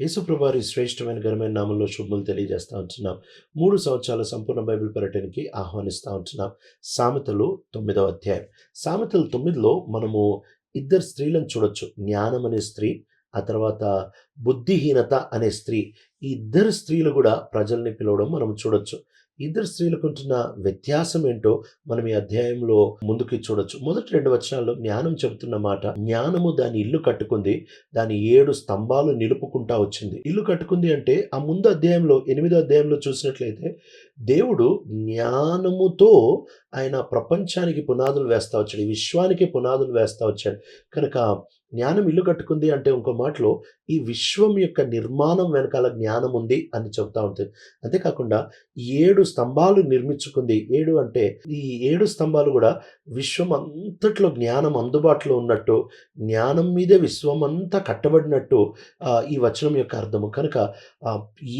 యేసుప్రభారి శ్రేష్టమైన ఘనమైన నామంలో శుభములు తెలియజేస్తూ ఉంటున్నాం. మూడు సంవత్సరాల సంపూర్ణ బైబిల్ పర్యటనకి ఆహ్వానిస్తూ ఉంటున్నాం. సామెతలు తొమ్మిదవ అధ్యాయం. సామెతలు తొమ్మిదిలో మనము ఇద్దరు స్త్రీలను చూడొచ్చు. జ్ఞానం అనే స్త్రీ ఆ తర్వాత బుద్ధిహీనత అనే స్త్రీ. ఈ ఇద్దరు స్త్రీలు కూడా ప్రజల్ని పిలవడం మనం చూడొచ్చు. ఇద్దరు స్త్రీలకు ఉంటున్న వ్యత్యాసం ఏంటో మనం ఈ అధ్యాయంలో ముందుకి చూడొచ్చు. మొదటి రెండు వచనాల్లో జ్ఞానం చెబుతున్న మాట జ్ఞానము దాని ఇల్లు కట్టుకుంది దాని ఏడు స్తంభాలు నిలుపుకుంటా వచ్చింది. ఇల్లు కట్టుకుంది అంటే ఆ ముందు అధ్యాయంలో ఎనిమిదో అధ్యాయంలో చూసినట్లయితే దేవుడు జ్ఞానముతో ఆయన ప్రపంచానికి పునాదులు వేస్తా వచ్చాడు ఈ విశ్వానికి పునాదులు వేస్తా వచ్చాడు. కనుక జ్ఞానం ఇల్లు కట్టుకుంది అంటే ఇంకో మాటలో ఈ విశ్వం యొక్క నిర్మాణం వెనకాల జ్ఞానం ఉంది అని చెబుతా ఉంటుంది అంతేకాకుండా ఏడు స్తంభాలు నిర్మించుకుంది. ఏడు అంటే ఈ ఏడు స్తంభాలు కూడా విశ్వం అంతట్లో జ్ఞానం అందుబాటులో ఉన్నట్టు జ్ఞానం మీదే విశ్వం అంతా కట్టబడినట్టు ఈ వచనం యొక్క అర్థము. కనుక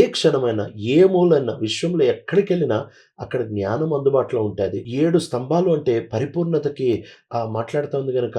ఏ క్షణమైనా ఏ మూలైనా విశ్వంలో ఎక్కడికి వెళ్ళినా అక్కడ జ్ఞానం అందుబాటులో ఉంటుంది. ఏడు స్తంభాలు అంటే పరిపూర్ణతకి మాట్లాడుతుంది కనుక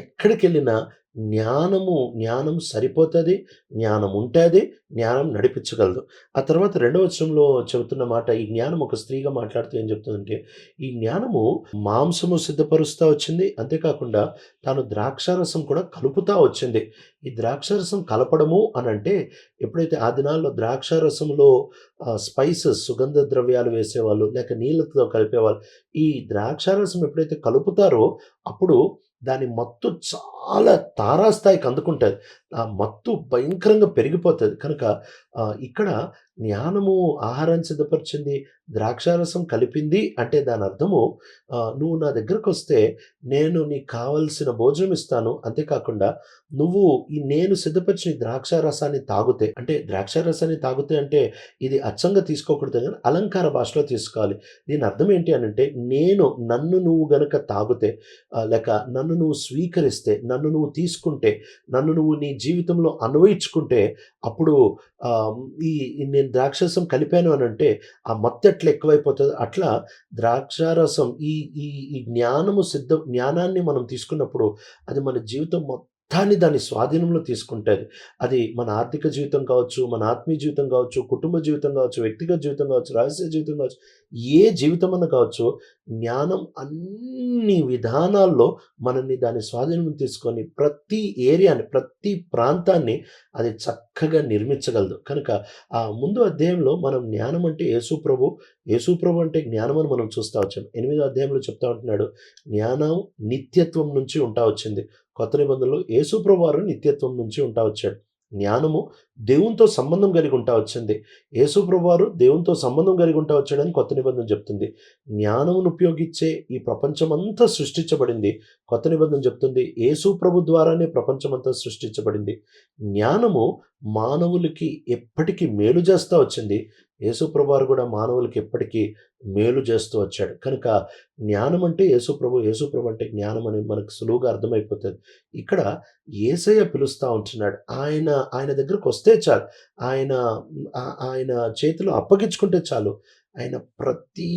ఎక్కడికి వెళ్ళినా జ్ఞానము జ్ఞానం సరిపోతుంది జ్ఞానం ఉంటుంది జ్ఞానం నడిపించగలదు. ఆ తర్వాత రెండవ వచనంలో చెబుతున్న మాట ఈ జ్ఞానం ఒక స్త్రీగా మాట్లాడుతూ ఏం చెప్తుందంటే ఈ జ్ఞానము మాంసము సిద్ధపరుస్తూ వచ్చింది అంతేకాకుండా తాను ద్రాక్షారసం కూడా కలుపుతా వచ్చింది. ఈ ద్రాక్షారసం కలపడము అని అంటే ఎప్పుడైతే ఆ దినాల్లో ద్రాక్షారసంలో స్పైసెస్ సుగంధ ద్రవ్యాలు వేసేవాళ్ళు లేక నీళ్ళతో కలిపేవాళ్ళు ఈ ద్రాక్షారసం ఎప్పుడైతే కలుపుతారో అప్పుడు దాని మత్తు చాలా తారాస్థాయికి అందుకుంటుంది. ఆ మత్తు భయంకరంగా పెరిగిపోతుంది. కనుక ఇక్కడ జ్ఞానము ఆహారాన్ని సిద్ధపరిచింది ద్రాక్షారసం కలిపింది అంటే దాని అర్థము నువ్వు నా దగ్గరకు వస్తే నేను నీకు కావలసిన భోజనం ఇస్తాను. అంతేకాకుండా నువ్వు ఈ నేను సిద్ధపరిచిన ద్రాక్ష ద్రాక్షారసాన్ని తాగుతే అంటే ద్రాక్షారసాన్ని తాగుతే అంటే ఇది అచ్చంగా తీసుకోకూడదు కానీ అలంకార భాషలో తీసుకోవాలి. దీని అర్థం ఏంటి అని అంటే నేను నన్ను నువ్వు గనక తాగితే లేక నన్ను నువ్వు స్వీకరిస్తే నన్ను నువ్వు తీసుకుంటే నన్ను నువ్వు నీ జీవితంలో అన్వయించుకుంటే అప్పుడు ఈ నేను ద్రాక్షరసం కలిపాను అని అంటే ఆ మొత్తం ఎట్లా ఎక్కువైపోతుంది. అట్లా ద్రాక్షారసం ఈ ఈ ఈ జ్ఞానము సిద్ధ జ్ఞానాన్ని మనం తీసుకున్నప్పుడు అది మన జీవితం మొత్తాన్ని దాని స్వాధీనంలో తీసుకుంటుంది. అది మన ఆర్థిక జీవితం కావచ్చు మన ఆత్మీయ జీవితం కావచ్చు కుటుంబ జీవితం కావచ్చు వ్యక్తిగత జీవితం కావచ్చు రహస్య జీవితం కావచ్చు ఏ జీవితం అన్న కావచ్చు జ్ఞానం అన్ని విధానాల్లో మనల్ని దాని స్వాధీనం తీసుకొని ప్రతి ఏరియాని ప్రతి ప్రాంతాన్ని అది చక్కగా నిర్మించగలదు. కనుక ఆ ముందు అధ్యాయంలో మనం జ్ఞానం అంటే యేసు ప్రభు యేసు ప్రభు అంటే జ్ఞానం అని మనం చూస్తూ వచ్చాం. ఎనిమిదో అధ్యాయంలో చెప్తా ఉంటున్నాడు జ్ఞానం నిత్యత్వం నుంచి ఉంటా వచ్చింది. కొత్త నిబంధనలో యేసుప్రభు వారు నిత్యత్వం నుంచి ఉంటా వచ్చాడు. జ్ఞానము దేవునితో సంబంధం కలిగి ఉంటా వచ్చింది. యేసుప్రభు వారు దేవునితో సంబంధం కలిగి ఉంటా వచ్చాడని కొత్త నిబంధన చెప్తుంది. జ్ఞానమును ఉపయోగించే ఈ ప్రపంచమంతా సృష్టించబడింది. కొత్త నిబంధన చెప్తుంది యేసు ప్రభు ద్వారానే ప్రపంచమంతా సృష్టించబడింది. జ్ఞానము మానవులకి ఎప్పటికీ మేలు చేస్తూ వచ్చింది. యేసుప్రభువారు కూడా మానవులకి ఎప్పటికీ మేలు చేస్తూ వచ్చాడు. కనుక జ్ఞానం అంటే యేసుప్రభు యేసుప్రభు అంటే జ్ఞానం అని మనకు సులువుగా అర్థమైపోతుంది. ఇక్కడ ఏసయ్య పిలుస్తూ ఉంటున్నాడు. ఆయన ఆయన దగ్గరకు వస్తే చాలు. ఆయన ఆయన చేతిలో అప్పగించుకుంటే చాలు. ఆయన ప్రతీ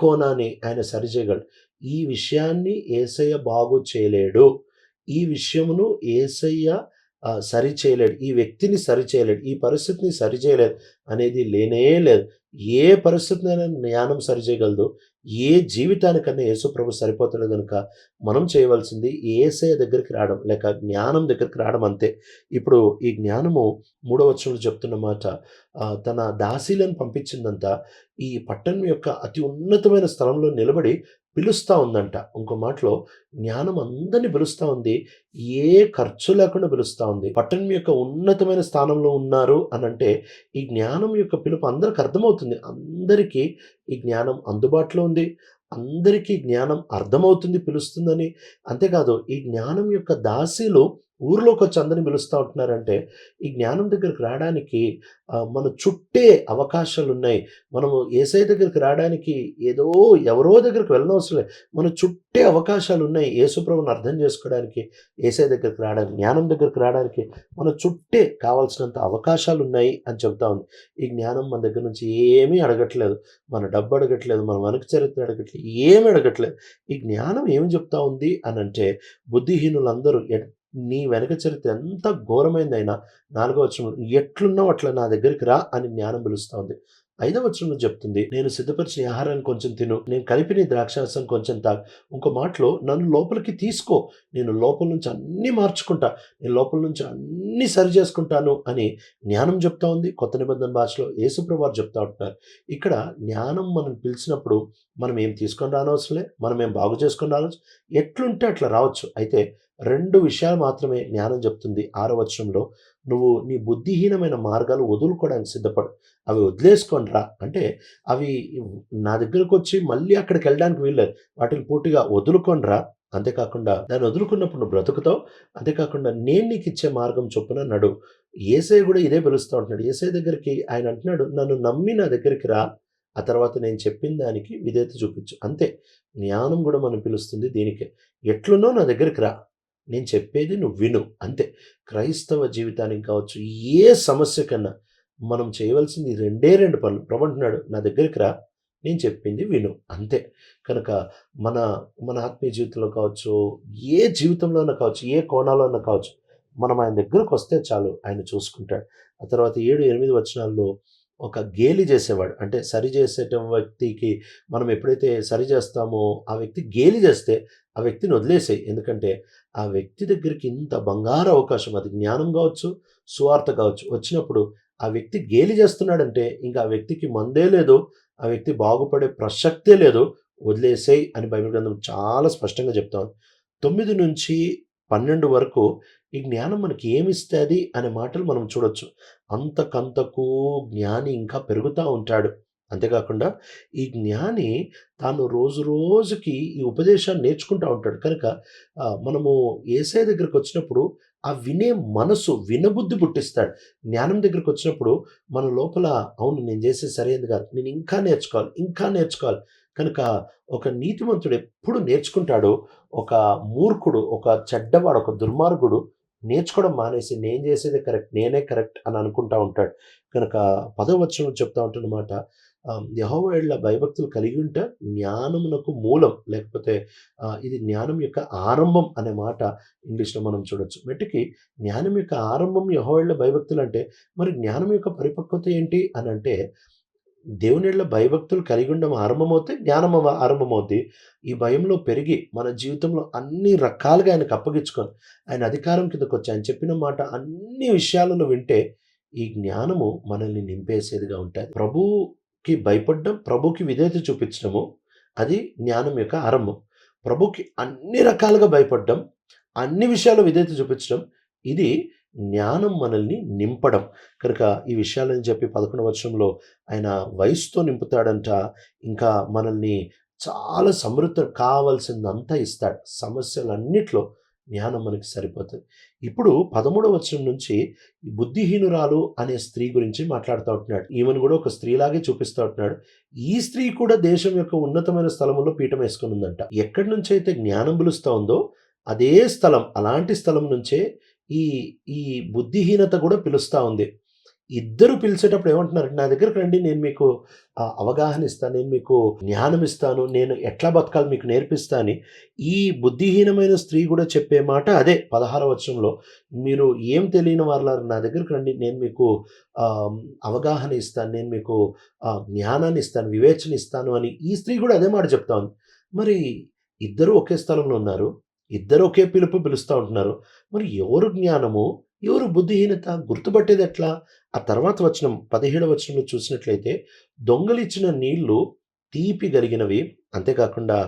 కోణాన్ని ఆయన సరిచేయగలడు. ఈ విషయాన్ని ఏసయ్య బాగు చేయలేడు. ఈ విషయమును ఏసయ్య సరి చేయలేడు ఈ వ్యక్తిని సరి చేయలేడు ఈ పరిస్థితిని సరి చేయలేడు అనేది లేనే లేదు. ఏ పరిస్థితినైనా జ్ఞానం సరి చేయగలదు ఏ జీవితానికన్నా యేసుప్రభు సరిపోతాడు కనుక మనం చేయవలసింది ఏసే దగ్గరికి రావడం లేక జ్ఞానం దగ్గరికి రావడం అంతే. ఇప్పుడు ఈ జ్ఞానము మూడవ వచనంలో చెప్తున్న మాట తన దాసీలను పంపించిందంట. ఈ పట్టణం యొక్క అతి ఉన్నతమైన స్థలంలో నిలబడి పిలుస్తూ ఉందంట. ఇంకో మాటలో జ్ఞానం అందరినీ పిలుస్తూ ఉంది. ఏ ఖర్చు లేకుండా పిలుస్తూ ఉంది. పట్టణం యొక్క ఉన్నతమైన స్థానంలో ఉన్నారు అని అంటే ఈ జ్ఞానం జ్ఞానం యొక్క పిలుపు అందరికి అర్థమవుతుంది. అందరికీ ఈ జ్ఞానం అందుబాటులో ఉంది. అందరికీ జ్ఞానం అర్థమవుతుంది పిలుస్తుందని. అంతేకాదు ఈ జ్ఞానం యొక్క దాసీలు ఊర్లోకి వచ్చి అందరిని పిలుస్తూ ఉంటున్నారంటే ఈ జ్ఞానం దగ్గరికి రావడానికి మన చుట్టే అవకాశాలు ఉన్నాయి మనము ఏసై దగ్గరికి రావడానికి ఏదో ఎవరో దగ్గరికి వెళ్ళనవసరం లేదు. మన చుట్టే అవకాశాలు ఉన్నాయి యేసుప్రభుని అర్థం చేసుకోవడానికి ఏసై దగ్గరికి రావడానికి జ్ఞానం దగ్గరికి రావడానికి మన చుట్టే కావాల్సినంత అవకాశాలు ఉన్నాయి అని చెప్తా ఉంది. ఈ జ్ఞానం మన దగ్గర నుంచి ఏమీ అడగట్లేదు. మన డబ్బు అడగట్లేదు. మన వెనక చరిత్ర అడగట్లేదు. ఏమి అడగట్లేదు. ఈ జ్ఞానం ఏమి చెప్తా ఉంది అని అంటే బుద్ధిహీనులందరూ నీ వెనక చరిత్ర ఎంత ఘోరమైందైనా నాలుగో వచనంలో ఎట్లున్నావు అట్లా నా దగ్గరికి రా అని జ్ఞానం పిలుస్తోంది. ఐదవ వచనంలో చెప్తుంది నేను సిద్ధపరిచిన ఆహారాన్ని కొంచెం తిను నేను కలిపిన నీ ద్రాక్షారసం కొంచెం తాగు. ఇంకో మాటలో నన్ను లోపలికి తీసుకో నేను లోపల నుంచి అన్నీ మార్చుకుంటా నేను లోపల నుంచి అన్నీ సరి చేసుకుంటాను అని జ్ఞానం చెప్తా ఉంది. కొత్త నిబంధన భాషలో యేసుప్రభారు చెప్తా ఉంటున్నారు. ఇక్కడ జ్ఞానం మనం పిలిచినప్పుడు మనం ఏం తీసుకొని రానవసరం మనం ఏం బాగు చేసుకొని రావచ్చు ఎట్లుంటే అట్లా రావచ్చు. అయితే రెండు విషయాలు మాత్రమే జ్ఞానం చెప్తుంది ఆరో వచనంలో నువ్వు నీ బుద్ధిహీనమైన మార్గాలు వదులుకోవడానికి సిద్ధపడు. అవి వదిలేసుకొని రా. అంటే అవి నా దగ్గరకు వచ్చి మళ్ళీ అక్కడికి వెళ్ళడానికి వీల్లేదు. వాటిని పూర్తిగా వదులుకొని రా. అంతేకాకుండా దాన్ని వదులుకున్నప్పుడు నువ్వు బ్రతుకుతావు. అంతేకాకుండా నేను నీకు ఇచ్చే మార్గం చొప్పున నడు. ఏసై కూడా ఇదే పిలుస్తూ ఉంటున్నాడు. ఏసై దగ్గరికి ఆయన అంటున్నాడు నన్ను నమ్మి నా దగ్గరికి రా. ఆ తర్వాత నేను చెప్పిన దానికి విధేయత చూపించు. అంతే. జ్ఞానం కూడా మనం పిలుస్తుంది దీనికే. ఎట్లున్నో నా దగ్గరికి రా. నేను చెప్పేది నువ్వు విను అంతే. క్రైస్తవ జీవితానికి కావచ్చు ఏ సమస్య కన్నా మనం చేయవలసింది రెండే రెండు పనులు. ప్రభుంటున్నాడు నా దగ్గరికి రా నేను చెప్పింది విను అంతే. కనుక మన మన ఆత్మీయ జీవితంలో కావచ్చు ఏ జీవితంలోనైనా కావచ్చు ఏ కోణాలోనైనా కావచ్చు మనం ఆయన దగ్గరకు వస్తే చాలు ఆయన చూసుకుంటాడు. ఆ తర్వాత ఏడు ఎనిమిది వచనాల్లో ఒక గేలి చేసేవాడు. అంటే సరి చేసేట వ్యక్తికి మనం ఎప్పుడైతే సరి చేస్తామో ఆ వ్యక్తి గేలి చేస్తే ఆ వ్యక్తిని వదిలేసేయి. ఎందుకంటే ఆ వ్యక్తి దగ్గరికి ఇంత బంగారు అవకాశం అది జ్ఞానం కావచ్చు సువార్త కావచ్చు వచ్చినప్పుడు ఆ వ్యక్తి గేలి చేస్తున్నాడంటే ఇంకా ఆ వ్యక్తికి మందే లేదు ఆ వ్యక్తి బాగుపడే ప్రసక్తే లేదు వదిలేసేయి అని బైబిల్ గ్రంథం చాలా స్పష్టంగా చెప్తాం తొమ్మిది నుంచి పన్నెండు వరకు ఈ జ్ఞానం మనకి ఏమిస్తుంది అనే మాటలు మనం చూడొచ్చు. అంతకంతకు జ్ఞాని ఇంకా పెరుగుతూ ఉంటాడు. అంతేకాకుండా ఈ జ్ఞాని తాను రోజు రోజుకి ఈ ఉపదేశాన్ని నేర్చుకుంటూ ఉంటాడు. కనుక మనము ఏసఐ దగ్గరకు వచ్చినప్పుడు ఆ వినే మనసు వినబుద్ధి పుట్టిస్తాడు. జ్ఞానం దగ్గరకు వచ్చినప్పుడు మన లోపల అవును నేను చేసే సరైనది కాదు. నేను ఇంకా నేర్చుకోవాలి ఇంకా నేర్చుకోవాలి. కనుక ఒక నీతిమంతుడు ఎప్పుడు నేర్చుకుంటాడో ఒక మూర్ఖుడు ఒక చెడ్డవాడు ఒక దుర్మార్గుడు నేర్చుకోవడం మానేసి నేను చేసేది కరెక్ట్ నేనే కరెక్ట్ అని అనుకుంటా ఉంటాడు. కనుక పదవచనం చెప్తా ఉంటున్నమాట. యహోవేళ్ళ భయభక్తులు కలిగి ఉంటే జ్ఞానమునకు మూలం లేకపోతే ఇది జ్ఞానం యొక్క ఆరంభం అనే మాట ఇంగ్లీష్లో మనం చూడొచ్చు. మెట్టికి జ్ఞానం యొక్క ఆరంభం యహోవేళ్ళ భయభక్తులు అంటే మరి జ్ఞానం యొక్క పరిపక్వత ఏంటి అని అంటే దేవునిళ్ళ భయభక్తులు కలిగి ఉండడం ఆరంభమవుతే జ్ఞానం ఆరంభమవుద్ది. ఈ భయంలో పెరిగి మన జీవితంలో అన్ని రకాలుగా ఆయనకు అప్పగించుకొని ఆయన అధికారం కిందకు వచ్చి ఆయన చెప్పిన మాట అన్ని విషయాలను వింటే ఈ జ్ఞానము మనల్ని నింపేసేదిగా ఉంటుంది. ప్రభుకి భయపడడం ప్రభుకి విధేయత చూపించడము అది జ్ఞానం యొక్క ఆరంభం. ప్రభుకి అన్ని రకాలుగా భయపడడం అన్ని విషయాలు విధేయత చూపించడం ఇది జ్ఞానం మనల్ని నింపడం. కనుక ఈ విషయాలని చెప్పి పదకొండు వర్షంలో ఆయన వయసుతో నింపుతాడంట. ఇంకా మనల్ని చాలా సమృద్ధి కావాల్సిందంతా ఇస్తాడు. సమస్యలన్నిట్లో జ్ఞానం మనకి సరిపోతుంది. ఇప్పుడు పదమూడవ వచనం నుంచి బుద్ధిహీనురాలు అనే స్త్రీ గురించి మాట్లాడుతూ ఉంటున్నాడు. ఈమెను కూడా ఒక స్త్రీలాగే చూపిస్తూ ఉంటున్నాడు. ఈ స్త్రీ కూడా దేశం యొక్క ఉన్నతమైన స్థలంలో పీఠం వేసుకుని ఉందంట. ఎక్కడి నుంచి అయితే జ్ఞానం పిలుస్తూ ఉందో అదే స్థలం అలాంటి స్థలం నుంచే ఈ ఈ బుద్ధిహీనత కూడా పిలుస్తూ ఉంది. ఇద్దరు పిలిచేటప్పుడు ఏమంటున్నారు నా దగ్గరకు రండి నేను మీకు అవగాహన ఇస్తాను నేను మీకు జ్ఞానం ఇస్తాను నేను ఎట్లా బతకాలి మీకు నేర్పిస్తాను ఈ బుద్ధిహీనమైన స్త్రీ కూడా చెప్పే మాట అదే పదహార వచ్చంలో మీరు ఏం తెలియని వాళ్ళ నా దగ్గరకు రండి నేను మీకు అవగాహన ఇస్తాను నేను మీకు జ్ఞానాన్ని ఇస్తాను వివేచన ఇస్తాను అని ఈ స్త్రీ కూడా అదే మాట చెప్తా ఉంది. మరి ఇద్దరు ఒకే స్థలంలో ఉన్నారు. ఇద్దరు ఒకే పిలుపు పిలుస్తూ ఉంటున్నారు. మరి ఎవరు జ్ఞానము? ఎవరు బుద్ధిహీనత? గుర్తుపట్టేది ఎట్లా? ఆ తర్వాత వచనం పదిహేడవ వచనంలో చూసినట్లయితే దొంగలిచ్చిన నీళ్ళు తీపి కలిగినవి అంతేకాకుండా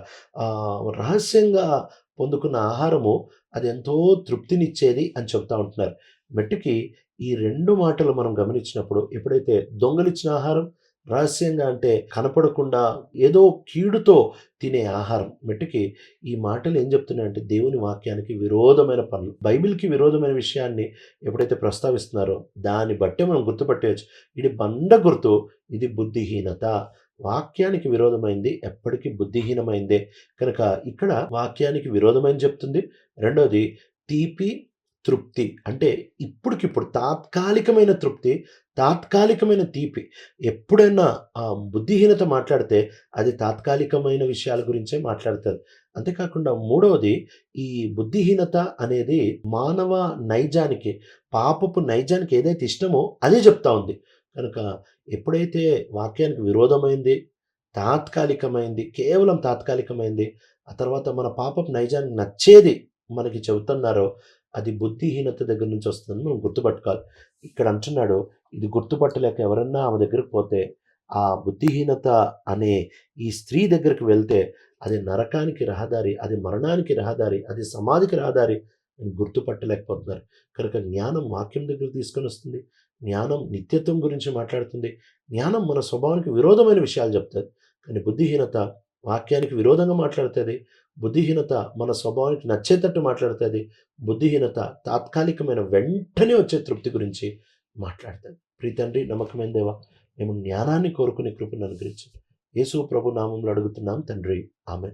రహస్యంగా పొందుకున్న ఆహారము అది ఎంతో తృప్తినిచ్చేది అని చెప్తా ఉంటున్నారు. మెట్టుకి ఈ రెండు మాటలు మనం గమనించినప్పుడు ఎప్పుడైతే దొంగలిచ్చిన ఆహారం రహస్యంగా అంటే కనపడకుండా ఏదో కీడుతో తినే ఆహారం. మెట్టుకి ఈ మాటలు ఏం చెప్తున్నాయంటే దేవుని వాక్యానికి విరోధమైన పనులు బైబిల్కి విరోధమైన విషయాన్ని ఎప్పుడైతే ప్రస్తావిస్తున్నారో దాన్ని బట్టే మనం గుర్తుపట్టేయచ్చు. ఇది బండ గుర్తు ఇది బుద్ధిహీనత. వాక్యానికి విరోధమైంది ఎప్పటికీ బుద్ధిహీనమైందే. కనుక ఇక్కడ వాక్యానికి విరోధమైంది చెప్తుంది. రెండోది తీపి తృప్తి. అంటే ఇప్పటికిప్పుడు తాత్కాలికమైన తృప్తి తాత్కాలికమైన తీపి. ఎప్పుడైనా ఆ బుద్ధిహీనత మాట్లాడితే అది తాత్కాలికమైన విషయాల గురించే మాట్లాడుతుంది అంతేకాకుండా మూడవది ఈ బుద్ధిహీనత అనేది మానవ నైజానికి పాపపు నైజానికి ఏదైతే ఇష్టమో అదే చెప్తా ఉంది. కనుక ఎప్పుడైతే వాక్యానికి విరోధమైంది తాత్కాలికమైంది కేవలం తాత్కాలికమైంది ఆ తర్వాత మన పాపపు నైజానికి నచ్చేది మనకి చెబుతున్నారో అది బుద్ధిహీనత దగ్గర నుంచి వస్తుందని మనం గుర్తుపట్టుకోవాలి. ఇక్కడ అంటున్నాడు ఇది గుర్తుపట్టలేక ఎవరన్నా ఆమె దగ్గరికి పోతే ఆ బుద్ధిహీనత అనే ఈ స్త్రీ దగ్గరికి వెళ్తే అది నరకానికి రహదారి అది మరణానికి రహదారి అది సమాధికి రహదారి అని గుర్తుపట్టలేకపోతున్నారు. కనుక జ్ఞానం వాక్యం దగ్గర తీసుకొని వస్తుంది. జ్ఞానం నిత్యత్వం గురించి మాట్లాడుతుంది. జ్ఞానం మన స్వభావానికి విరోధమైన విషయాలు చెప్తుంది కానీ బుద్ధిహీనత వాక్యానికి విరోధంగా మాట్లాడుతుంది. బుద్ధిహీనత మన స్వభావానికి నచ్చేటట్టు మాట్లాడుతుంది. బుద్ధిహీనత తాత్కాలికమైన వెంటనే వచ్చే తృప్తి గురించి మాట్లాడుతుంది. ప్రీతండ్రి నమ్మకమైన దేవా మేము జ్ఞానాన్ని కోరుకునే కృపను అనుగ్రహించండి. యేసు ప్రభు నామంలో అడుగుతున్నాం తండ్రి. ఆమె